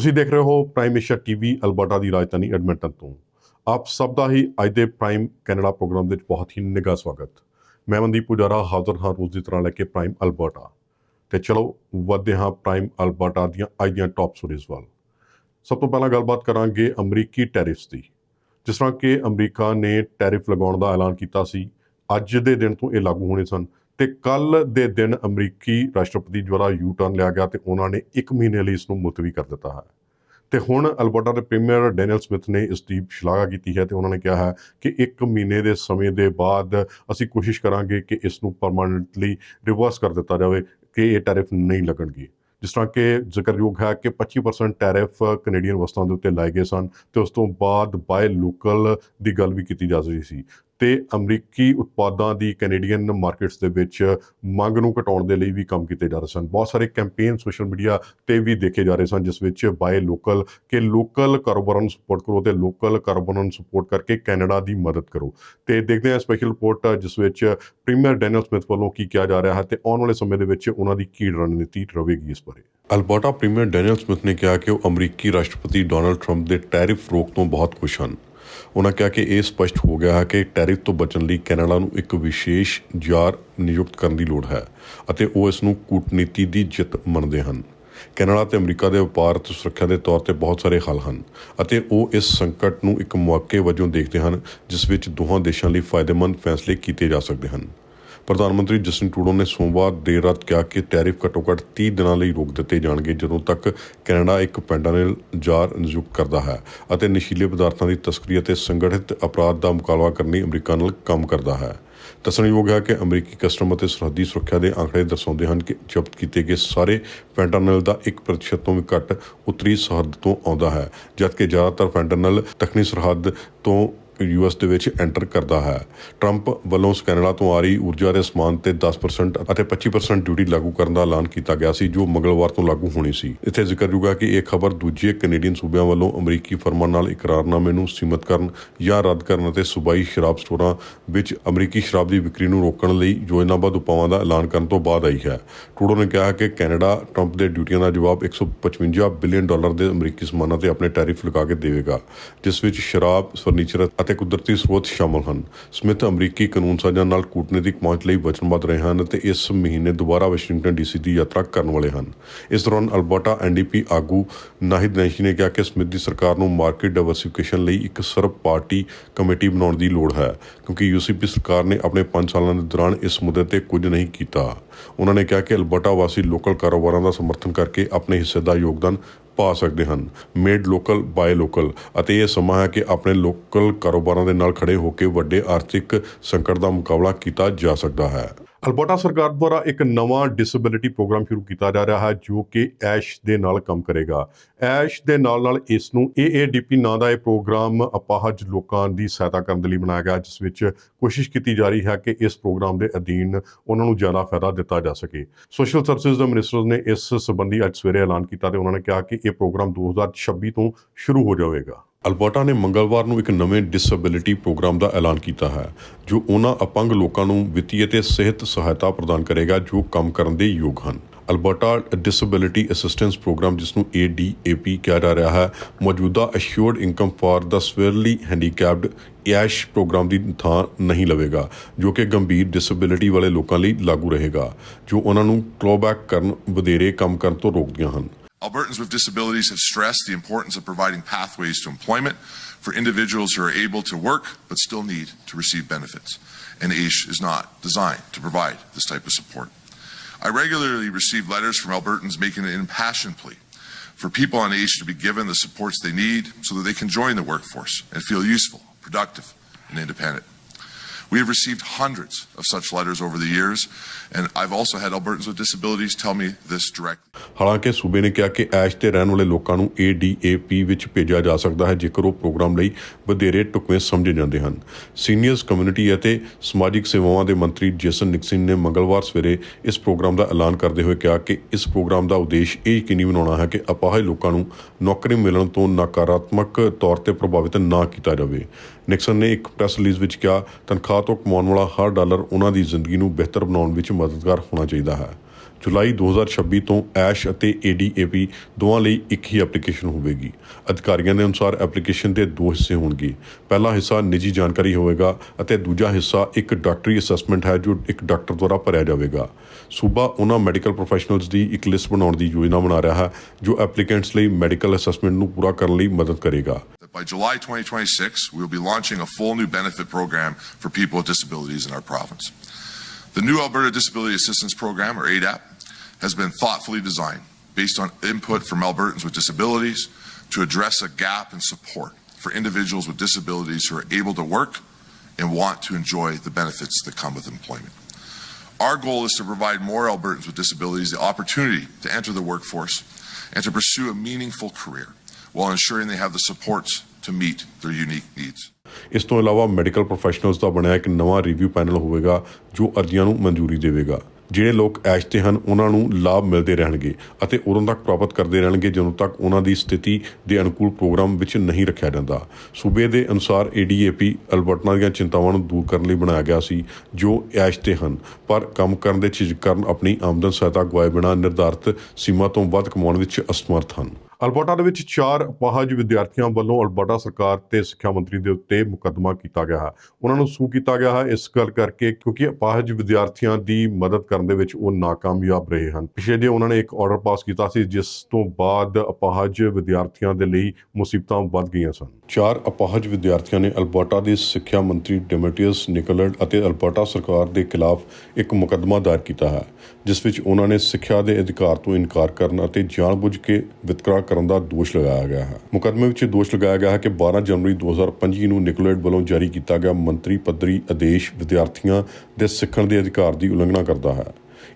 ਤੁਸੀਂ ਦੇਖ ਰਹੇ ਹੋ ਪ੍ਰਾਈਮ ਏਸ਼ੀਆ ਟੀਵੀ ਅਲਬਰਟਾ ਦੀ ਰਾਜਧਾਨੀ ਐਡਮਿੰਟਨ ਤੋਂ। ਆਪ ਸਭ ਦਾ ਹੀ ਅੱਜ ਦੇ ਪ੍ਰਾਈਮ ਕੈਨੇਡਾ ਪ੍ਰੋਗਰਾਮ ਵਿੱਚ ਬਹੁਤ ਹੀ ਨਿੱਘਾ ਸਵਾਗਤ। ਮੈਂ ਮਨਦੀਪ ਪੁਜਾਰਾ, ਹਾਜ਼ਰ ਹਾਂ ਰੋਜ਼ ਦੀ ਤਰ੍ਹਾਂ ਲੈ ਕੇ ਪ੍ਰਾਈਮ ਅਲਬਰਟਾ। ਤੇ ਚਲੋ, ਵਧਦੇ ਹਾਂ ਪ੍ਰਾਈਮ ਅਲਬਰਟਾ ਦੀਆਂ ਅੱਜ ਦੀਆਂ ਟੌਪ ਸਟੋਰੀਜ਼ ਵੱਲ। ਸਭ ਤੋਂ ਪਹਿਲਾਂ ਗੱਲਬਾਤ ਕਰਾਂਗੇ ਅਮਰੀਕੀ ਟੈਰਿਫਸ ਦੀ। ਜਿਸ ਤਰ੍ਹਾਂ ਕਿ ਅਮਰੀਕਾ ਨੇ ਟੈਰਿਫ ਲਗਾਉਣ ਦਾ ਐਲਾਨ ਕੀਤਾ ਸੀ, ਅੱਜ ਦੇ ਦਿਨ ਤੋਂ ਇਹ ਲਾਗੂ ਹੋਣੇ ਸਨ। ਤੇ ਕੱਲ ਦੇ ਦਿਨ ਅਮਰੀਕੀ ਰਾਸ਼ਟਰਪਤੀ ਦੁਆਰਾ ਯੂ ਟਰਨ ਲਿਆ ਗਿਆ ਤੇ ਉਹਨਾਂ ਨੇ 1 ਮਹੀਨੇ ਲਈ ਇਸ ਨੂੰ ਮੁਲਤਵੀ ਕਰ ਦਿੱਤਾ ਹੈ। ਤੇ ਹੁਣ ਅਲਬਰਟਾ ਦੇ ਪ੍ਰੀਮੀਅਰ ਡੈਨੀਅਲ ਸਮਿਥ ਨੇ ਇਸ ਦੀ ਸ਼ਲਾਘਾ ਕੀਤੀ ਹੈ ਤੇ ਉਹਨਾਂ ਨੇ ਕਿਹਾ ਹੈ ਕਿ 1 ਮਹੀਨੇ ਦੇ ਸਮੇਂ ਦੇ ਬਾਅਦ ਅਸੀਂ ਕੋਸ਼ਿਸ਼ ਕਰਾਂਗੇ ਕਿ ਇਸ ਨੂੰ ਪਰਮਾਨੈਂਟਲੀ ਰਿਵਰਸ ਕਰ ਦਿੱਤਾ ਜਾਵੇ, ਕਿ ਇਹ ਟੈਰਿਫ ਨਹੀਂ ਲੱਗਣਗੇ। ਜਿਸ ਤਰ੍ਹਾਂ ਕਿ ਜ਼ਿਕਰਯੋਗ ਹੈ ਕਿ 25% ਟੈਰਿਫ ਕੈਨੇਡੀਅਨ ਵਸਤਾਂ ਦੇ ਉੱਤੇ ਲਾਏ ਗਏ ਸਨ ਤੇ ਉਸ ਤੋਂ ਬਾਅਦ ਬਾਏ ਲੋਕਲ ਦੀ ਗੱਲ ਵੀ ਕੀਤੀ ਜਾ ਰਹੀ ਸੀ। ਤੇ ਅਮਰੀਕੀ ਉਤਪਾਦਾਂ ਦੀ ਕੈਨੇਡੀਅਨ ਮਾਰਕੀਟਸ ਦੇ ਵਿੱਚ ਮੰਗ ਨੂੰ ਘਟਾਉਣ ਦੇ ਲਈ ਵੀ ਕੰਮ ਕੀਤੇ ਜਾ ਰਹੇ ਸਨ। ਬਹੁਤ ਸਾਰੇ ਕੈਂਪੇਨ ਸੋਸ਼ਲ ਮੀਡੀਆ ਤੇ ਵੀ ਦੇਖੇ ਜਾ ਰਹੇ ਸਨ, ਜਿਸ ਵਿੱਚ ਬਾਏ ਲੋਕਲ ਕਿ ਲੋਕਲ ਕਾਰੋਬਾਰਾਂ ਨੂੰ ਸਪੋਰਟ ਕਰੋ ਤੇ ਲੋਕਲ ਕਾਰੋਬਾਰਾਂ ਨੂੰ ਸਪੋਰਟ ਕਰਕੇ ਕੈਨੇਡਾ ਦੀ ਮਦਦ ਕਰੋ। ਤੇ ਦੇਖਦੇ ਹਾਂ ਸਪੈਸ਼ਲ ਰਿਪੋਰਟ ਜਿਸ ਵਿੱਚ ਪ੍ਰੀਮੀਅਰ ਡੈਨੀਅਲ ਸਮਿਥ ਵੱਲੋਂ ਕੀ ਕਿਹਾ ਜਾ ਰਿਹਾ ਹੈ ਤੇ ਆਉਣ ਵਾਲੇ ਸਮੇਂ ਦੇ ਵਿੱਚ ਉਹਨਾਂ ਦੀ ਕੀ ਰਣਨੀਤੀ ਰਹੇਗੀ ਇਸ ਬਾਰੇ। ਅਲਬਰਟਾ ਪ੍ਰੀਮੀਅਰ ਡੈਨੀਅਲ ਸਮਿਥ ਨੇ ਕਿਹਾ ਕਿ ਉਹ ਅਮਰੀਕੀ ਰਾਸ਼ਟਰਪਤੀ ਡੋਨਲਡ ਟਰੰਪ ਦੇ ਟੈਰਿਫ ਰੋਕ ਤੋਂ ਬਹੁਤ ਖੁਸ਼ ਹਨ। ਉਹਨਾਂ ਕਿਹਾ ਕਿ ਇਹ ਸਪਸ਼ਟ ਹੋ ਗਿਆ ਹੈ ਕਿ ਟੈਰਿਫ ਤੋਂ ਬਚਣ ਲਈ ਕੈਨੇਡਾ ਨੂੰ ਇੱਕ ਵਿਸ਼ੇਸ਼ ਜਾਰ ਨਿਯੁਕਤ ਕਰਨ ਦੀ ਲੋੜ ਹੈ ਅਤੇ ਉਹ ਇਸ ਨੂੰ ਕੂਟਨੀਤੀ ਦੀ ਜਿੱਤ ਮੰਨਦੇ ਹਨ। ਕੈਨੇਡਾ ਤੇ ਅਮਰੀਕਾ ਦੇ ਵਪਾਰ ਤੇ ਸੁਰੱਖਿਆ ਦੇ ਤੌਰ ਤੇ ਬਹੁਤ ਸਾਰੇ ਹੱਲ ਹਨ ਅਤੇ ਉਹ ਇਸ ਸੰਕਟ ਨੂੰ ਇੱਕ ਮੌਕੇ ਵਜੋਂ ਦੇਖਦੇ ਹਨ, ਜਿਸ ਵਿੱਚ ਦੋਹਾਂ ਦੇਸ਼ਾਂ ਲਈ ਫਾਇਦੇਮੰਦ ਫੈਸਲੇ ਕੀਤੇ ਜਾ ਸਕਦੇ ਹਨ। ਪ੍ਰਧਾਨ ਮੰਤਰੀ ਜਸਟਿਨ ਟਰੂਡੋ ਨੇ ਸੋਮਵਾਰ ਦੇਰ ਰਾਤ ਕਿਹਾ ਕਿ ਟੈਰਿਫ ਘੱਟੋ-ਘੱਟ 30 ਦਿਨਾਂ ਲਈ ਰੋਕ ਦਿੱਤੇ ਜਾਣਗੇ, ਜਦੋਂ ਤੱਕ ਕੈਨੇਡਾ ਇੱਕ ਪੈਂਡਾਨਲ ਜਾਰ ਨਿਯੁਕਤ ਕਰਦਾ ਹੈ ਅਤੇ ਨਸ਼ੀਲੇ ਪਦਾਰਥਾਂ ਦੀ ਤਸਕਰੀ ਅਤੇ ਸੰਗਠਿਤ ਅਪਰਾਧ ਦਾ ਮੁਕਾਬਲਾ ਕਰਨ ਲਈ ਅਮਰੀਕਾ ਨਾਲ ਕੰਮ ਕਰਦਾ ਹੈ। ਦੱਸਣਯੋਗ ਹੈ ਕਿ ਅਮਰੀਕੀ ਕਸਟਮ ਅਤੇ ਸਰਹੱਦੀ ਸੁਰੱਖਿਆ ਦੇ ਅੰਕੜੇ ਦਰਸਾਉਂਦੇ ਹਨ ਕਿ ਜ਼ਬਤ ਕੀਤੇ ਗਏ ਸਾਰੇ ਫੈਂਟਾਨਲ ਦਾ 1% ਤੋਂ ਵੀ ਘੱਟ ਉੱਤਰੀ ਸਰਹੱਦ ਤੋਂ ਆਉਂਦਾ ਹੈ, ਜਦਕਿ ਜ਼ਿਆਦਾਤਰ ਫੈਂਟਾਨਲ ਦੱਖਣੀ ਸਰਹੱਦ ਤੋਂ ਯੂਐਸ ਦੇ ਵਿੱਚ ਐਂਟਰ ਕਰਦਾ ਹੈ। ਟਰੰਪ ਵੱਲੋਂ ਕੈਨੇਡਾ ਤੋਂ ਆ ਰਹੀ ਊਰਜਾ ਦੇ ਸਮਾਨ ਤੇ 10% ਅਤੇ 25% ਡਿਊਟੀ ਲਾਗੂ ਕਰਨ ਦਾ ਐਲਾਨ ਕੀਤਾ ਗਿਆ ਸੀ, ਜੋ ਮੰਗਲਵਾਰ ਤੋਂ ਲਾਗੂ ਹੋਣੀ ਸੀ। ਇੱਥੇ ਜ਼ਿਕਰਯੋਗ ਹੈ ਕਿ ਇਹ ਖਬਰ ਦੂਜੇ ਕੈਨੇਡੀਅਨ ਸੂਬਿਆਂ ਵੱਲੋਂ ਅਮਰੀਕੀ ਫਰਮਾਂ ਨਾਲ ਇਕਰਾਰਨਾਮੇ ਨੂੰ ਸੀਮਤ ਕਰਨ ਜਾਂ ਰੱਦ ਕਰਨ ਅਤੇ ਸੂਬਾਈ ਸ਼ਰਾਬ ਸਟੋਰਾਂ ਵਿੱਚ ਅਮਰੀਕੀ ਸ਼ਰਾਬ ਦੀ ਵਿਕਰੀ ਨੂੰ ਰੋਕਣ ਲਈ ਯੋਜਨਾਬੱਧ ਉਪਾਵਾਂ ਦਾ ਐਲਾਨ ਕਰਨ ਤੋਂ ਬਾਅਦ ਆਈ ਹੈ। ਟਰੂਡੋ ਨੇ ਕਿਹਾ ਕਿ ਕੈਨੇਡਾ ਟਰੰਪ ਦੇ ਡਿਊਟੀਆਂ ਦਾ ਜਵਾਬ 155 ਬਿਲੀਅਨ ਡਾਲਰ ਦੇ ਅਮਰੀਕੀ ਸਮਾਨਾਂ ਤੇ ਆਪਣੇ ਟੈਰਿਫ ਲਗਾ ਕੇ ਦੇਵੇਗਾ, ਜਿਸ ਵਿੱਚ ਸ਼ਰਾਬ, ਫਰਨੀਚਰ ਅਤੇ ਕੁਦਰਤੀ ਸਰੋਤ ਸ਼ਾਮਲ ਹਨ। ਸਮਿਥ ਅਮਰੀਕੀ ਕਾਨੂੰਨ ਸਾਜ਼ਾਂ ਨਾਲ ਕੂਟਨੀਤਿਕ ਪਹੁੰਚ ਲਈ ਵਚਨਬੱਧ ਰਹੇ ਹਨ ਅਤੇ ਇਸ ਮਹੀਨੇ ਦੁਬਾਰਾ ਵਾਸ਼ਿੰਗਟਨ ਡੀਸੀ ਦੀ ਯਾਤਰਾ ਕਰਨ ਵਾਲੇ ਹਨ। ਇਸ ਦੌਰਾਨ ਅਲਬਰਟਾ ਐਨਡੀਪੀ ਆਗੂ ਨਾਹਿਦ ਨੈਸ਼ੀ ਨੇ ਕਿਹਾ ਕਿ ਸਮਿਥ ਦੀ ਸਰਕਾਰ ਨੂੰ ਮਾਰਕੀਟ ਡਾਈਵਰਸਿਫਿਕੇਸ਼ਨ ਲਈ ਇੱਕ ਸਰਬ ਪਾਰਟੀ ਕਮੇਟੀ ਬਣਾਉਣ ਦੀ ਲੋੜ ਹੈ, ਕਿਉਂਕਿ ਯੂਸੀਪੀ ਸਰਕਾਰ ਨੇ ਆਪਣੇ 5 ਸਾਲਾਂ ਦੇ ਦੌਰਾਨ ਇਸ ਮੁੱਦੇ ਤੇ ਕੁਝ ਨਹੀਂ ਕੀਤਾ। ਉਹਨਾਂ ਨੇ ਕਿਹਾ ਕਿ ਅਲਬਰਟਾ ਵਾਸੀ ਲੋਕਲ ਕਾਰੋਬਾਰਾਂ ਦਾ ਸਮਰਥਨ ਕਰਕੇ ਆਪਣੇ ਹਿੱਸੇ ਦਾ ਯੋਗਦਾਨ ਪਾ ਸਕਦੇ ਹਨ। ਮੇਡ ਲੋਕਲ ਬਾਏ ਲੋਕਲ ਅਤੇ ਇਹ ਸਮਾਂ ਹੈ ਕਿ ਆਪਣੇ ਲੋਕਲ ਕਾਰੋਬਾਰਾਂ ਦੇ ਨਾਲ ਖੜੇ ਹੋ ਕੇ ਵੱਡੇ ਆਰਥਿਕ ਸੰਕਟ ਦਾ ਮੁਕਾਬਲਾ ਕੀਤਾ ਜਾ ਸਕਦਾ ਹੈ। ਅਲਬਰਟਾ ਸਰਕਾਰ ਦੁਆਰਾ ਇੱਕ ਨਵਾਂ ਡਿਸੇਬਿਲਿਟੀ ਪ੍ਰੋਗਰਾਮ ਸ਼ੁਰੂ ਕੀਤਾ ਜਾ ਰਿਹਾ ਹੈ, ਜੋ ਕਿ ਐਸ਼ ਦੇ ਨਾਲ ਕੰਮ ਕਰੇਗਾ। ਐਸ਼ ਦੇ ਨਾਲ ਨਾਲ ਇਸ ਨੂੰ AADP ਨਾਂ ਦਾ ਇਹ ਪ੍ਰੋਗਰਾਮ ਅਪਾਹਜ ਲੋਕਾਂ ਦੀ ਸਹਾਇਤਾ ਕਰਨ ਦੇ ਲਈ ਬਣਾਇਆ ਗਿਆ, ਜਿਸ ਵਿੱਚ ਕੋਸ਼ਿਸ਼ ਕੀਤੀ ਜਾ ਰਹੀ ਹੈ ਕਿ ਇਸ ਪ੍ਰੋਗਰਾਮ ਦੇ ਅਧੀਨ ਉਹਨਾਂ ਨੂੰ ਜ਼ਿਆਦਾ ਫਾਇਦਾ ਦਿੱਤਾ ਜਾ ਸਕੇ। ਸੋਸ਼ਲ ਸਰਵਿਸਿਜ਼ ਦੇ ਮਿਨਿਸਟਰ ਨੇ ਇਸ ਸੰਬੰਧੀ ਅੱਜ ਸਵੇਰੇ ਐਲਾਨ ਕੀਤਾ ਤੇ ਉਹਨਾਂ ਨੇ ਕਿਹਾ ਕਿ ਇਹ ਪ੍ਰੋਗਰਾਮ 2026 ਤੋਂ ਸ਼ੁਰੂ ਹੋ ਜਾਵੇਗਾ। ਅਲਬਰਟਾ ਨੇ ਮੰਗਲਵਾਰ ਨੂੰ ਇੱਕ ਨਵੇਂ ਡਿਸੇਬਿਲਿਟੀ ਪ੍ਰੋਗਰਾਮ ਦਾ ਐਲਾਨ ਕੀਤਾ ਹੈ, ਜੋ ਉਹਨਾਂ ਅਪੰਗ ਲੋਕਾਂ ਨੂੰ ਵਿੱਤੀ ਅਤੇ ਸਿਹਤ ਸਹਾਇਤਾ ਪ੍ਰਦਾਨ ਕਰੇਗਾ, ਜੋ ਕੰਮ ਕਰਨ ਦੇ ਯੋਗ ਹਨ। ਅਲਬਰਟਾ ਡਿਸੇਬਿਲਿਟੀ ਅਸਿਸਟੈਂਸ ਪ੍ਰੋਗਰਾਮ, ਜਿਸ ਨੂੰ ADAP ਕਿਹਾ ਜਾ ਰਿਹਾ ਹੈ, ਮੌਜੂਦਾ assured income for the severely handicapped AISH programme ਦੀ ਥਾਂ ਨਹੀਂ ਲਵੇਗਾ, ਜੋ ਕਿ ਗੰਭੀਰ ਡਿਸੇਬਿਲਿਟੀ ਵਾਲੇ ਲੋਕਾਂ ਲਈ ਲਾਗੂ ਰਹੇਗਾ, ਜੋ ਉਹਨਾਂ ਨੂੰ ਕਲੋਬੈਕ ਕਰਨ ਵਧੇਰੇ ਕੰਮ ਕਰਨ ਤੋਂ ਰੋਕਦੀਆਂ ਹਨ। Albertans with disabilities have stressed the importance of providing pathways to employment for individuals who are able to work but still need to receive benefits. And AISH is not designed to provide this type of support. I regularly receive letters from Albertans making an impassioned plea for people on AISH to be given the supports they need so that they can join the workforce and feel useful, productive, and independent. We have received hundreds of such letters over the years, and I've also had Albertans with disabilities tell me this directly. ਹਾਲਾਂਕਿ ਸੂਬੇ ਨੇ ਕਿਹਾ ਕਿ ਐਸ਼ ਤੇ ਰਹਿਣ ਵਾਲੇ ਲੋਕਾਂ ਨੂੰ ADAP ਵਿੱਚ ਭੇਜਿਆ ਜਾ ਸਕਦਾ ਹੈ, ਜੇਕਰ ਉਹ ਪ੍ਰੋਗਰਾਮ ਲਈ ਵਧੇਰੇ ਟੁਕਵੇਂ ਸਮਝੇ ਜਾਂਦੇ ਹਨ। ਸੀਨੀਅਰਸ ਕਮਿਊਨਿਟੀ ਅਤੇ ਸਮਾਜਿਕ ਸੇਵਾਵਾਂ ਦੇ ਮੰਤਰੀ ਜੇਸਨ ਨਿਕਸਨ ਨੇ ਮੰਗਲਵਾਰ ਸਵੇਰੇ ਇਸ ਪ੍ਰੋਗਰਾਮ ਦਾ ਐਲਾਨ ਕਰਦੇ ਹੋਏ ਕਿਹਾ ਕਿ ਇਸ ਪ੍ਰੋਗਰਾਮ ਦਾ ਉਦੇਸ਼ ਇਹ ਯਕੀਨੀ ਬਣਾਉਣਾ ਹੈ ਕਿ ਅਪਾਹਜ ਲੋਕਾਂ ਨੂੰ ਨੌਕਰੀ ਮਿਲਣ ਤੋਂ ਨਕਾਰਾਤਮਕ ਤੌਰ ਤੇ ਪ੍ਰਭਾਵਿਤ ਨਾ ਕੀਤਾ ਜਾਵੇ। ਨਿਕਸਨ ਨੇ ਇੱਕ ਪ੍ਰੈਸ ਰਿਲੀਜ਼ ਵਿੱਚ ਕਿਹਾ, ਤਨਖਾਹ ਤੋਂ ਕਮਾਉਣ ਵਾਲਾ ਹਰ ਡਾਲਰ ਉਹਨਾਂ ਦੀ ਜ਼ਿੰਦਗੀ ਨੂੰ ਬਿਹਤਰ ਬਣਾਉਣ ਵਿੱਚ ਮਦਦਗਾਰ ਹੋਣਾ ਚਾਹੀਦਾ ਹੈ। ਜੁਲਾਈ 2026 ਤੋਂ ਐਸ਼ ਅਤੇ ਏਡੀਏਪੀ ਦੋਵਾਂ ਲਈ ਇੱਕ ਹੀ ਐਪਲੀਕੇਸ਼ਨ ਹੋਵੇਗੀ। ਅਧਿਕਾਰੀਆਂ ਦੇ ਅਨੁਸਾਰ ਐਪਲੀਕੇਸ਼ਨ ਦੇ ਦੋ ਹਿੱਸੇ ਹੋਣਗੇ। ਪਹਿਲਾ ਹਿੱਸਾ ਨਿੱਜੀ ਜਾਣਕਾਰੀ ਹੋਵੇਗਾ ਅਤੇ ਦੂਜਾ ਹਿੱਸਾ ਇੱਕ ਡਾਕਟਰੀ ਅਸੈਸਮੈਂਟ ਹੈ ਜੋ ਇੱਕ ਡਾਕਟਰ ਦੁਆਰਾ ਭਰਿਆ ਜਾਵੇਗਾ। ਸੂਬਾ ਉਹਨਾਂ ਮੈਡੀਕਲ ਪ੍ਰੋਫੈਸ਼ਨਲਜ਼ ਦੀ ਇੱਕ ਲਿਸਟ ਬਣਾਉਣ ਦੀ ਯੋਜਨਾ ਬਣਾ ਰਿਹਾ ਹੈ ਜੋ ਐਪਲੀਕੈਂਟਸ ਲਈ ਮੈਡੀਕਲ ਅਸੈਸਮੈਂਟ ਨੂੰ ਪੂਰਾ ਕਰਨ ਲਈ ਮਦਦ ਕਰੇਗਾ। By July 2026, we will be launching a full new benefit program for people with disabilities in our province. The new Alberta Disability Assistance Program, or ADAP, has been thoughtfully designed based on input from Albertans with disabilities to address a gap in support for individuals with disabilities who are able to work and want to enjoy the benefits that come with employment. Our goal is to provide more Albertans with disabilities the opportunity to enter the workforce and to pursue a meaningful career while ensuring they have the supports to meet their unique needs. ਇਸ ਤੋਂ ਇਲਾਵਾ medical professionals ਦਾ ਬਣਿਆ ਇੱਕ ਨਵਾਂ review panel ਹੋਵੇਗਾ ਜੋ ਅਰਜ਼ੀਆਂ ਨੂੰ ਮਨਜ਼ੂਰੀ ਦੇਵੇਗਾ ਜਿਹੜੇ ਲੋਕ ਐਸ਼ ਤੇ ਹਨ, ਉਹਨਾਂ ਨੂੰ ਲਾਭ ਮਿਲਦੇ ਰਹਿਣਗੇ ਅਤੇ ਉਦੋਂ ਤੱਕ ਪ੍ਰਾਪਤ ਕਰਦੇ ਰਹਿਣਗੇ ਜਦੋਂ ਤੱਕ ਉਹਨਾਂ ਦੀ ਸਥਿਤੀ ਦੇ ਅਨੁਕੂਲ ਪ੍ਰੋਗਰਾਮ ਵਿੱਚ ਨਹੀਂ ਰੱਖਿਆ ਜਾਂਦਾ। ਸੂਬੇ ਦੇ ਅਨੁਸਾਰ ਏਡੀਏਪੀ ਅਲਬਰਟਨਾ ਦੀਆਂ ਚਿੰਤਾਵਾਂ ਨੂੰ ਦੂਰ ਕਰਨ ਲਈ ਬਣਾਇਆ ਗਿਆ ਸੀ, ਜੋ ਐਸ਼ ਤੇ ਹਨ। ਪਰ ਕੰਮ ਕਰਨ ਦੇ ਝਿਜਕ ਕਾਰਨ ਆਪਣੀ ਆਮਦਨ ਸਹਾਇਤਾ ਗਵਾਏ ਬਿਨਾਂ ਨਿਰਧਾਰਤ ਸੀਮਾ ਤੋਂ ਵੱਧ ਕਮਾਉਣ ਵਿੱਚ ਅਸਮਰਥ ਹਨ। ਅਲਬਰਟਾ ਦੇ ਵਿੱਚ ਚਾਰ ਅਪਾਹਜ ਵਿਦਿਆਰਥੀਆਂ ਵੱਲੋਂ ਅਲਬਰਟਾ ਸਰਕਾਰ ਤੇ ਸਿੱਖਿਆ ਮੰਤਰੀ ਦੇ ਉੱਤੇ ਮੁਕੱਦਮਾ ਕੀਤਾ ਗਿਆ ਹੈ। ਉਹਨਾਂ ਨੂੰ ਸੂ ਕੀਤਾ ਗਿਆ ਹੈ ਇਸ ਗੱਲ ਕਰਕੇ ਕਿਉਂਕਿ ਅਪਾਹਜ ਵਿਦਿਆਰਥੀਆਂ ਦੀ ਮਦਦ ਕਰਨ ਦੇ ਵਿੱਚ ਉਹ ਨਾਕਾਮਯਾਬ ਰਹੇ ਹਨ। ਪਿਛਲੇ ਜੇ ਉਹਨਾਂ ਨੇ ਇੱਕ ਆਰਡਰ ਪਾਸ ਕੀਤਾ ਸੀ ਜਿਸ ਤੋਂ ਬਾਅਦ ਅਪਾਹਜ ਵਿਦਿਆਰਥੀਆਂ ਦੇ ਲਈ ਮੁਸੀਬਤਾਂ ਵੱਧ ਗਈਆਂ ਸਨ। ਚਾਰ ਅਪਾਹਜ ਵਿਦਿਆਰਥੀਆਂ ਨੇ ਅਲਬਰਟਾ ਦੇ ਸਿੱਖਿਆ ਮੰਤਰੀ ਡੈਮੇਟੀਅਸ ਨਿਕਲਡ ਅਤੇ ਅਲਬਰਟਾ ਸਰਕਾਰ ਦੇ ਖਿਲਾਫ ਇੱਕ ਮੁਕੱਦਮਾ ਦਾਇਰ ਕੀਤਾ ਹੈ, ਜਿਸ ਵਿੱਚ ਉਹਨਾਂ ਨੇ ਸਿੱਖਿਆ ਦੇ ਅਧਿਕਾਰ ਤੋਂ ਇਨਕਾਰ ਕਰਨ ਅਤੇ ਜਾਣਬੁੱਝ ਕੇ ਵਿਤਕਰਾ ਕਰਨ ਦਾ ਦੋਸ਼ ਲਗਾਇਆ ਗਿਆ ਹੈ। ਮੁਕੱਦਮੇ ਵਿੱਚ ਦੋਸ਼ ਲਗਾਇਆ ਗਿਆ ਹੈ ਕਿ 12 ਜਨਵਰੀ 2025 ਨੂੰ ਨਿਕਲਡ ਵੱਲੋਂ ਜਾਰੀ ਕੀਤਾ ਗਿਆ ਮੰਤਰੀ ਪੱਧਰੀ ਆਦੇਸ਼ ਵਿਦਿਆਰਥੀਆਂ ਦੇ ਸਿੱਖਣ ਦੇ ਅਧਿਕਾਰ ਦੀ ਉਲੰਘਣਾ ਕਰਦਾ ਹੈ।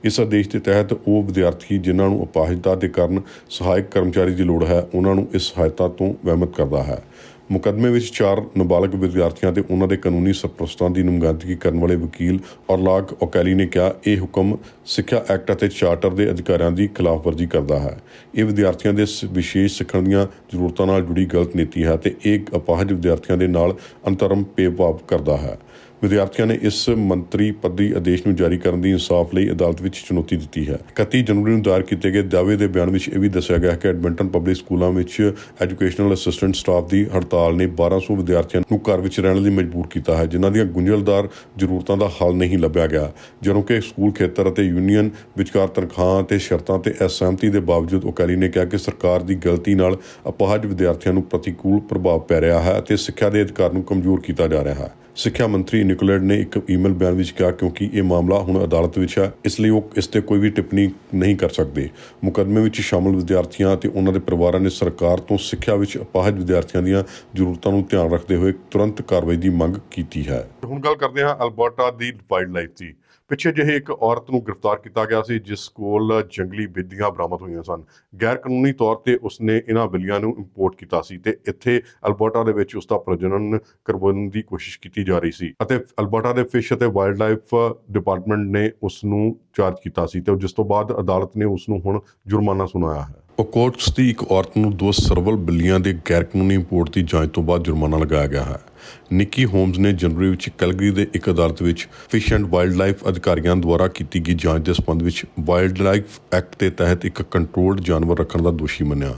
ਇਸ ਆਦੇਸ਼ ਦੇ ਤਹਿਤ ਉਹ ਵਿਦਿਆਰਥੀ ਜਿਨ੍ਹਾਂ ਨੂੰ ਅਪਾਹਜਤਾ ਦੇ ਕਾਰਨ ਸਹਾਇਕ ਕਰਮਚਾਰੀ ਦੀ ਲੋੜ ਹੈ, ਉਹਨਾਂ ਨੂੰ ਇਸ ਸਹਾਇਤਾ ਤੋਂ ਵਹਿਮਤ ਕਰਦਾ ਹੈ। ਮੁਕੱਦਮੇ ਵਿੱਚ ਚਾਰ ਨਾਬਾਲਗ ਵਿਦਿਆਰਥੀਆਂ ਤੇ ਉਹਨਾਂ ਦੇ ਕਾਨੂੰਨੀ ਸਰਪ੍ਰਸਤਾਂ ਦੀ ਨੁਮਾਇੰਦਗੀ ਕਰਨ ਵਾਲੇ ਵਕੀਲ ਔਰਲਾਗ ਓਕੈਲੀ ਨੇ ਕਿਹਾ, ਇਹ ਹੁਕਮ ਸਿੱਖਿਆ ਐਕਟ ਅਤੇ ਚਾਰਟਰ ਦੇ ਅਧਿਕਾਰਾਂ ਦੀ ਖਿਲਾਫਵਰਜੀ ਕਰਦਾ ਹੈ। ਇਹ ਵਿਦਿਆਰਥੀਆਂ ਦੇ ਸ- ਵਿਸ਼ੇਸ਼ ਸਿੱਖਣ ਦੀਆਂ ਜ਼ਰੂਰਤਾਂ ਨਾਲ ਜੁੜੀ ਗਲਤ ਨੀਤੀ ਹੈ ਤੇ ਇਹ ਅਪਾਹਜ ਵਿਦਿਆਰਥੀਆਂ ਦੇ ਨਾਲ ਅੰਤਰਮ ਭੇਦਭਾਵ ਕਰਦਾ ਹੈ। ਵਿਦਿਆਰਥੀਆਂ ਨੇ ਇਸ ਮੰਤਰੀ ਪੱਧਰੀ ਆਦੇਸ਼ ਨੂੰ ਜਾਰੀ ਕਰਨ ਦੀ ਇਨਸਾਫ ਲਈ ਅਦਾਲਤ ਵਿੱਚ ਚੁਣੌਤੀ ਦਿੱਤੀ ਹੈ। 31 ਜਨਵਰੀ ਨੂੰ ਦਾਇਰ ਕੀਤੇ ਗਏ ਦਾਅਵੇ ਦੇ ਬਿਆਨ ਵਿੱਚ ਇਹ ਵੀ ਦੱਸਿਆ ਗਿਆ ਹੈ ਕਿ ਐਡਮਿੰਟਨ ਪਬਲਿਕ ਸਕੂਲਾਂ ਵਿੱਚ ਐਜੂਕੇਸ਼ਨਲ ਅਸਿਸਟੈਂਟ ਸਟਾਫ ਦੀ ਹੜਤਾਲ ਨੇ 1200 ਵਿਦਿਆਰਥੀਆਂ ਨੂੰ ਘਰ ਵਿੱਚ ਰਹਿਣ ਲਈ ਮਜਬੂਰ ਕੀਤਾ ਹੈ, ਜਿਨ੍ਹਾਂ ਦੀਆਂ ਗੁੰਝਲਦਾਰ ਜ਼ਰੂਰਤਾਂ ਦਾ ਹੱਲ ਨਹੀਂ ਲੱਭਿਆ ਗਿਆ। ਜਦੋਂ ਕਿ ਸਕੂਲ ਖੇਤਰ ਅਤੇ ਯੂਨੀਅਨ ਵਿਚਕਾਰ ਤਨਖਾਹਾਂ ਅਤੇ ਸ਼ਰਤਾਂ ਤੇ ਅਸਹਿਮਤੀ ਦੇ ਬਾਵਜੂਦ ਓਕੈਲੀ ਨੇ ਕਿਹਾ ਕਿ ਸਰਕਾਰ ਦੀ ਗਲਤੀ ਨਾਲ ਅਪਾਹਜ ਵਿਦਿਆਰਥੀਆਂ ਨੂੰ ਪ੍ਰਤੀਕੂਲ ਪ੍ਰਭਾਵ ਪੈ ਰਿਹਾ ਹੈ ਅਤੇ ਸਿੱਖਿਆ ਦੇ ਅਧਿਕਾਰ ਨੂੰ ਕਮਜ਼ੋਰ ਕੀਤਾ ਜਾ ਰਿਹਾ ਹੈ। ਸਿੱਖਿਆ ਮੰਤਰੀ ਨਿਕੋਲੈਡ ਨੇ ਇੱਕ ਈਮੇਲ ਬਿਆਨ ਵਿੱਚ ਕਿਹਾ ਕਿਉਂਕਿ ਇਹ ਮਾਮਲਾ ਹੁਣ ਅਦਾਲਤ ਵਿੱਚ ਹੈ, ਇਸ ਲਈ ਉਹ ਇਸ ਤੇ ਕੋਈ ਵੀ ਟਿੱਪਣੀ ਨਹੀਂ ਕਰ ਸਕਦੇ। ਮੁਕੱਦਮੇ ਵਿੱਚ ਸ਼ਾਮਲ ਵਿਦਿਆਰਥੀਆਂ ਅਤੇ ਉਹਨਾਂ ਦੇ ਪਰਿਵਾਰਾਂ ਨੇ ਸਰਕਾਰ ਤੋਂ ਸਿੱਖਿਆ ਵਿੱਚ ਅਪਾਹਜ ਵਿਦਿਆਰਥੀਆਂ ਦੀਆਂ ਜ਼ਰੂਰਤਾਂ ਨੂੰ ਧਿਆਨ ਰੱਖਦੇ ਹੋਏ ਤੁਰੰਤ ਕਾਰਵਾਈ ਦੀ ਮੰਗ ਕੀਤੀ ਹੈ। ਹੁਣ ਗੱਲ ਕਰਦੇ ਹਾਂ ਅਲਬਰਟਾ ਦੀ ਵਾਈਲਡ ਲਾਈਫ ਦੀ। ਪਿੱਛੇ ਜਿਹੇ ਇੱਕ ਔਰਤ ਨੂੰ ਗ੍ਰਿਫਤਾਰ ਕੀਤਾ ਗਿਆ ਸੀ, ਜਿਸ ਕੋਲ ਜੰਗਲੀ ਬਿੱਲੀਆਂ ਬਰਾਮਦ ਹੋਈਆਂ ਸਨ। ਗੈਰ ਕਾਨੂੰਨੀ ਤੌਰ ਤੇ ਉਸਨੇ ਇਹਨਾਂ ਬਿੱਲੀਆਂ ਨੂੰ ਇੰਪੋਰਟ ਕੀਤਾ ਸੀ ਤੇ ਇੱਥੇ ਅਲਬਰਟਾ ਦੇ ਵਿੱਚ ਉਸ ਦਾ ਪ੍ਰਜਨਨ ਕਰਵਾਉਣ ਦੀ ਕੋਸ਼ਿਸ਼ ਕੀਤੀ ਜਾ ਰਹੀ ਸੀ ਅਤੇ ਅਲਬਰਟਾ ਦੇ ਫਿਸ਼ ਅਤੇ ਵਾਈਲਡ ਲਾਈਫ ਡਿਪਾਰਟਮੈਂਟ ਨੇ ਉਸ ਨੂੰ ਚਾਰਜ ਕੀਤਾ ਸੀ ਤੇ ਜਿਸ ਤੋਂ ਬਾਅਦ ਅਦਾਲਤ ਨੇ ਉਸ ਨੂੰ ਹੁਣ ਜੁਰਮਾਨਾ ਸੁਣਾਇਆ ਹੈ। ਓਕੋਟਸ ਦੀ ਇੱਕ ਔਰਤ ਨੂੰ ਦੋ ਸਰਵਲ ਬਿੱਲੀਆਂ ਦੇ ਗੈਰ ਇੰਪੋਰਟ ਦੀ ਜਾਂਚ ਤੋਂ ਬਾਅਦ ਜੁਰਮਾਨਾ ਲਗਾਇਆ ਗਿਆ ਹੈ। ਨਿੱਕੀ ਹੋਮਸ ਨੇ ਜਨਵਰੀ ਵਿੱਚ ਕੈਲਗਰੀ ਦੇ ਇੱਕ ਅਦਾਲਤ ਵਿੱਚ ਫਿਸ਼ ਐਂਡ ਵਾਈਲਡ ਲਾਈਫ ਅਧਿਕਾਰੀਆਂ ਦੁਆਰਾ ਕੀਤੀ ਗਈ ਜਾਂਚ ਦੇ ਸੰਬੰਧ ਵਿੱਚ ਵਾਈਲਡ ਲਾਈਫ ਐਕਟ ਦੇ ਤਹਿਤ ਇੱਕ ਕੰਟਰੋਲਡ ਜਾਨਵਰ ਰੱਖਣ ਦਾ ਦੋਸ਼ੀ ਮੰਨਿਆ।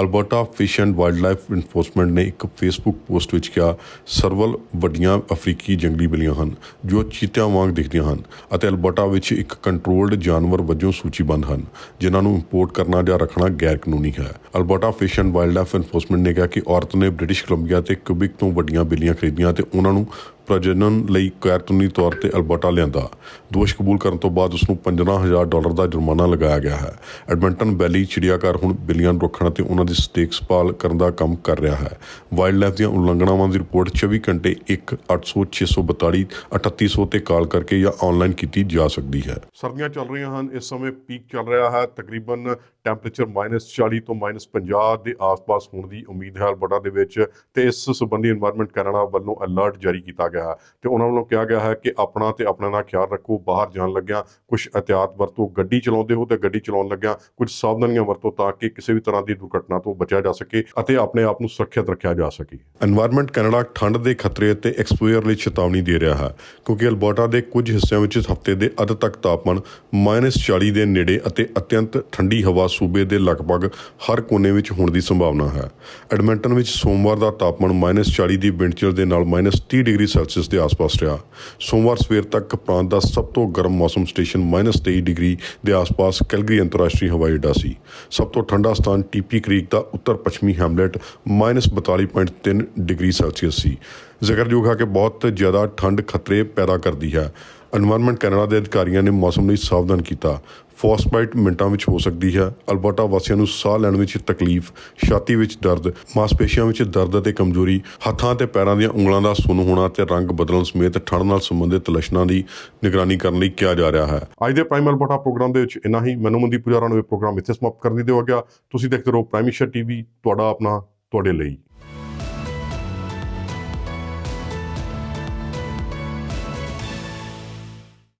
Alberta fish and wild life enforcement ਨੇ ਇੱਕ ਫੇਸਬੁੱਕ ਪੋਸਟ ਵਿੱਚ ਕਿਹਾ, ਸਰਵਲ ਵੱਡੀਆਂ ਅਫਰੀਕੀ ਜੰਗਲੀ ਬਿੱਲੀਆਂ ਹਨ, ਜੋ ਚੀਤਿਆਂ ਵਾਂਗ ਦਿਖਦੀਆਂ ਹਨ ਅਤੇ ਅਲਬਰਟਾ ਵਿੱਚ ਇੱਕ ਕੰਟਰੋਲਡ ਜਾਨਵਰ ਵਜੋਂ ਸੂਚੀਬੱਧ ਹਨ, ਜਿਨ੍ਹਾਂ ਨੂੰ ਇੰਪੋਰਟ ਕਰਨਾ ਜਾਂ ਰੱਖਣਾ ਗੈਰ ਕਾਨੂੰਨੀ ਹੈ। Alberta fish and wild life enforcement ਨੇ ਕਿਹਾ ਕਿ ਔਰਤ ਨੇ ਬ੍ਰਿਟਿਸ਼ ਕੋਲੰਬੀਆ ਤੇ ਕਿਊਬਿਕ ਤੋਂ ਵੱਡੀਆਂ ਬਿੱਲੀਆਂ ਖਰੀਦੀਆਂ ਤੇ ਉਹਨਾਂ ਨੂੰ ਪ੍ਰਜਨਨ ਲਈ ਗੈਰ ਕਾਨੂੰਨੀ ਤੌਰ ਤੇ ਅਲਬਰਟਾ ਲਿਆਂਦਾ। ਦੋਸ਼ ਕਬੂਲ ਕਰਨ ਤੋਂ ਬਾਅਦ ਉਸ ਨੂੰ 15000 ਡਾਲਰ ਦਾ ਜੁਰਮਾਨਾ ਲਗਾਇਆ ਗਿਆ ਹੈ। ਐਡਮਿੰਟਨ ਵੈਲੀ ਚਿੜੀਆਘਰ ਹੁਣ ਬਿੱਲੀਆਂ ਨੂੰ ਰੱਖਣ ਅਤੇ ਉਹਨਾਂ ਦੀ ਸਟੇਕ ਸੰਭਾਲ ਕਰਨ ਦਾ ਕੰਮ ਕਰ ਰਿਹਾ ਹੈ। ਵਾਈਲਡ ਲਾਈਫ ਦੀਆਂ ਉਲੰਘਣਾਵਾਂ ਦੀ ਰਿਪੋਰਟ 24 ਘੰਟੇ 1 800 642 3800 ਤੇ ਕਾਲ ਕਰਕੇ ਜਾਂ ਆਨਲਾਈਨ ਕੀਤੀ ਜਾ ਸਕਦੀ ਹੈ। ਸਰਦੀਆਂ ਚੱਲ ਰਹੀਆਂ ਹਨ। ਇਸ ਸਮੇਂ ਪੀਕ ਚੱਲ ਰਿਹਾ ਹੈ। ਤਕਰੀਬਨ ਟੈਂਪਰੇਚਰ -40 ਤੋਂ -50 ਦੇ ਆਸ-ਪਾਸ ਹੋਣ ਦੀ ਉਮੀਦ ਹੈ ਅਲਬਰਟਾ ਦੇ ਵਿੱਚ ਤੇ ਇਸ ਸੰਬੰਧੀ এনवायरमेंट ਕੈਨੇਡਾ ਵੱਲੋਂ ਅਲਰਟ ਜਾਰੀ ਕੀਤਾ ਗਿਆ ਹੈ। ਤੇ ਉਹਨਾਂ ਵੱਲੋਂ ਕਿਹਾ ਗਿਆ ਹੈ ਕਿ ਆਪਣਾ ਤੇ ਆਪਣਾ ਦਾ ਖਿਆਲ ਰੱਖੋ, ਬਾਹਰ ਜਾਣ ਲੱਗਿਆ ਕੁਝ ਅਹਤਿਆਤ ਵਰਤੋ ਗੱਡੀ ਚਲਾਉਂਦੇ ਹੋ ਤੇ ਗੱਡੀ ਚਲਾਉਣ ਲੱਗਿਆ ਕੁਝ ਸਾਵਧਾਨੀਆਂ ਵਰਤੋ ਤਾਂ ਕਿ ਕਿਸੇ ਵੀ ਤਰ੍ਹਾਂ ਦੀ ਦੁਰਘਟਨਾ ਤੋਂ ਬਚਿਆ ਜਾ ਸਕੇ ਅਤੇ ਆਪਣੇ ਆਪ ਨੂੰ ਸੁਰੱਖਿਅਤ ਰੱਖਿਆ ਜਾ ਸਕੇ। এনवायरमेंट ਕੈਨੇਡਾ ਠੰਡ ਦੇ ਖਤਰੇ ਤੇ ਐਕਸਪੋਜ਼ਰ ਲਈ ਚੇਤਾਵਨੀ ਦੇ ਰਿਹਾ ਹੈ, ਕਿਉਂਕਿ ਅਲਬਰਟਾ ਦੇ ਕੁਝ ਹਿੱਸਿਆਂ ਵਿੱਚ ਇਸ ਹਫ਼ਤੇ ਦੇ ਅੱਧ ਤੱਕ ਤਾਪਮਾਨ -40 ਦੇ ਨੇੜੇ ਅਤੇ ਅਤਿਅੰਤ ਠੰਡੀ ਹਵਾ ਸੂਬੇ ਦੇ ਲਗਭਗ ਹਰ ਕੋਨੇ ਵਿੱਚ ਹੋਣ ਦੀ ਸੰਭਾਵਨਾ ਹੈ। ਐਡਮਿੰਟਨ ਵਿੱਚ ਸੋਮਵਾਰ ਦਾ ਤਾਪਮਾਨ -40 ਦੀ ਵਿੰਡ ਦੇ ਨਾਲ -30 ਡਿਗਰੀ ਸੈਲਸੀਅਸ ਦੇ ਆਸ-ਪਾਸ ਰਿਹਾ। ਸੋਮਵਾਰ ਸਵੇਰ ਤੱਕ ਪ੍ਰਾਂਤ ਦਾ ਸਭ ਤੋਂ ਗਰਮ ਮੌਸਮ ਸਟੇਸ਼ਨ -23 ਡਿਗਰੀ ਦੇ ਆਸ-ਪਾਸ ਕੈਲਗਰੀ ਅੰਤਰਰਾਸ਼ਟਰੀ ਹਵਾਈ ਅੱਡਾ ਸੀ। ਸਭ ਤੋਂ ਠੰਡਾ ਸਥਾਨ ਟੀਪੀ ਕ੍ਰੀਕ ਦਾ ਉੱਤਰ ਪੱਛਮੀ ਹੈਮਲੇਟ -42.3 ਡਿਗਰੀ ਸੈਲਸੀਅਸ ਸੀ। ਜ਼ਿਕਰਯੋਗ ਹੈ ਕਿ ਬਹੁਤ ਜ਼ਿਆਦਾ ਠੰਡ ਖਤਰੇ ਪੈਦਾ ਕਰਦੀ ਹੈ। এনवायरमेंट ਕੈਨੇਡਾ ਦੇ ਅਧਿਕਾਰੀਆਂ ਨੇ ਮੌਸਮ ਲਈ ਸਾਵਧਾਨ ਕੀਤਾ। ਫੋਸਪਾਈਟ ਮਿੰਟਾਂ ਵਿੱਚ ਹੋ ਸਕਦੀ ਹੈ। ਅਲਬਰਟਾ ਵਾਸੀਆਂ ਨੂੰ ਸਾਹ ਲੈਣ ਵਿੱਚ ਤਕਲੀਫ, ਛਾਤੀ ਵਿੱਚ ਦਰਦ, ਮਾਸਪੇਸ਼ੀਆਂ ਵਿੱਚ ਦਰਦ ਅਤੇ ਕਮਜ਼ੋਰੀ, ਹੱਥਾਂ ਤੇ ਪੈਰਾਂ ਦੀਆਂ ਉਂਗਲਾਂ ਦਾ ਸੁੰਨ ਹੋਣਾ ਤੇ ਰੰਗ ਬਦਲਣ ਸਮੇਤ ਠੰਡ ਨਾਲ ਸੰਬੰਧਿਤ ਲੱਛਣਾਂ ਦੀ ਨਿਗਰਾਨੀ ਕਰਨ ਲਈ ਕਿਹਾ ਜਾ ਰਿਹਾ ਹੈ। ਅੱਜ ਦੇ ਪ੍ਰਾਈਮ ਅਲਬਰਟਾ ਪ੍ਰੋਗਰਾਮ ਦੇ ਵਿੱਚ ਇਨਾ ਹੀ। ਮੈਨੂੰ ਮੰਦੀ ਪੁਜਾਰਾ ਨੂੰ ਇਹ ਪ੍ਰੋਗਰਾਮ ਇੱਥੇ ਸਮਾਪਤ ਕਰਨੀ ਦਿਓ ਗਿਆ ਤੁਸੀਂ ਦੇਖਦੇ ਰਹੋ ਪ੍ਰਾਈਮ ਏਸ਼ੀਆ ਟੀਵੀ ਤੁਹਾਡਾ ਆਪਣਾ, ਤੁਹਾਡੇ ਲਈ।